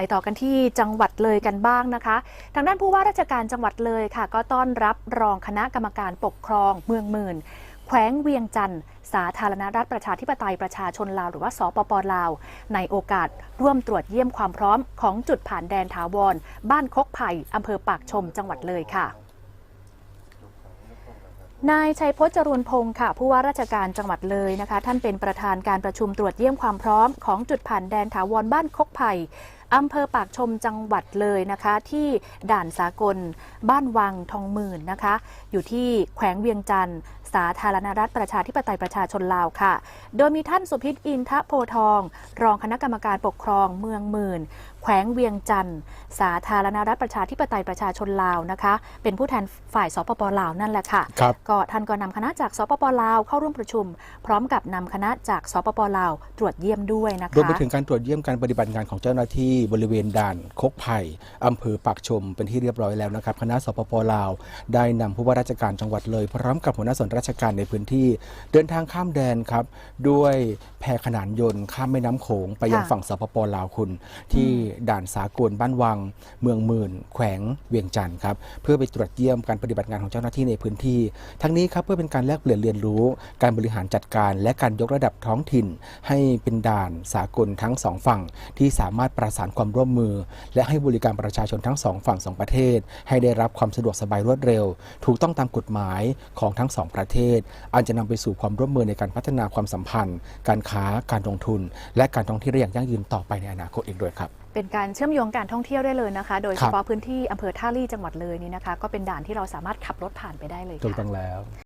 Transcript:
ไปต่อกันที่จังหวัดเลยกันบ้างนะคะ ทางด้านผู้ว่าราชการจังหวัดเลยค่ะ ก็ต้อนรับรองคณะกรรมการปกครองเมืองหมื่น แขวงเวียงจันทร์ สาธารณรัฐประชาธิปไตยประชาชนลาวหรือว่าสปปลาว ในโอกาสร่วมตรวจเยี่ยมความพร้อมของจุดผ่านแดนถาวร บ้านคกไผ่อำเภอปากชมจังหวัดเลยค่ะนายชัยพจน์จรูนพงศ์ค่ะ ผู้ว่าราชการจังหวัดเลยนะคะ ท่านเป็นประธานการประชุมตรวจเยี่ยมความพร้อมของจุดผ่านแดนถาวรบ้านคกไผ่ อำเภอปากชมจังหวัดเลยนะคะ ที่ด่านสากล บ้านวังทองหมื่นนะคะ อยู่ที่แขวงเวียงจันทร์ สาธารณรัฐประชาธิปไตยประชาชนลาวค่ะ โดยมีท่านสุพิษอินทะโพทอง รองคณะกรรมการปกครองเมืองหมื่น แขวงเวียงจันทร์ สาธารณรัฐประชาธิปไตยประชาชนลาวนะคะ เป็นผู้แทนฝ่ายสปปลาวนั่นแหละค่ะครับก็ท่านก็นำคณะจากสปปลาวเข้าร่วมประชุม พร้อมกับนำคณะจากสปปลาวตรวจเยี่ยมด้วยนะคะรวมไปถึงการตรวจเยี่ยมการปฏิบัติงานของเจ้าหน้าที่บริเวณด่านคกไผ่อำเภอปากชมเป็นที่เรียบร้อยแล้วนะครับ คณะสปปลาว ได้นำผู้ว่าราชการจังหวัดเลย พร้อมกับหัวหน้าส่วนราชการในพื้นที่ เดินทางข้ามแดนครับ ด้วยแพขนานยนต์ข้ามแม่น้ำโขงไปยังค่ะฝั่งสปปลาวคุณ ที่ด่านสากลบ้านวัง เมืองหมื่น แขวงเวียงจันทร์ครับเพื่อไปตรวจเยี่ยมการปฏิบัติงานของเจ้าหน้าที่ในพื้นที่ ทั้งนี้ครับเพื่อเป็นการแลกเปลี่ยนเรียนรู้การบริหารจัดการ และการยกระดับท้องถิ่น ให้เป็นด่านสากลทั้งสองฝั่งที่สามารถประสานความร่วมมือ และให้บริการประชาชนทั้งสองฝั่งสองประเทศ ให้ได้รับความสะดวกสบายรวดเร็ว ถูกต้องตามกฎหมายของทั้งสองประเทศอันจะนำไปสู่ความร่วมมือในการพัฒนาความสัมพันธ์ การค้าการลงทุน และการท่องเที่ยวได้อย่างยั่งยืนต่อไปในอนาคตอีกด้วยครับเป็นการเชื่อมโยงการท่องเที่ยวได้เลยนะคะ โดยคเฉรับพาะพื้นที่อำเภอท่าลี่จังหวัดเลยนี่นะคะ ก็เป็นด่านที่เราสามารถขับรถผ่านไปได้เลยถูกค่ะต้องแล้ว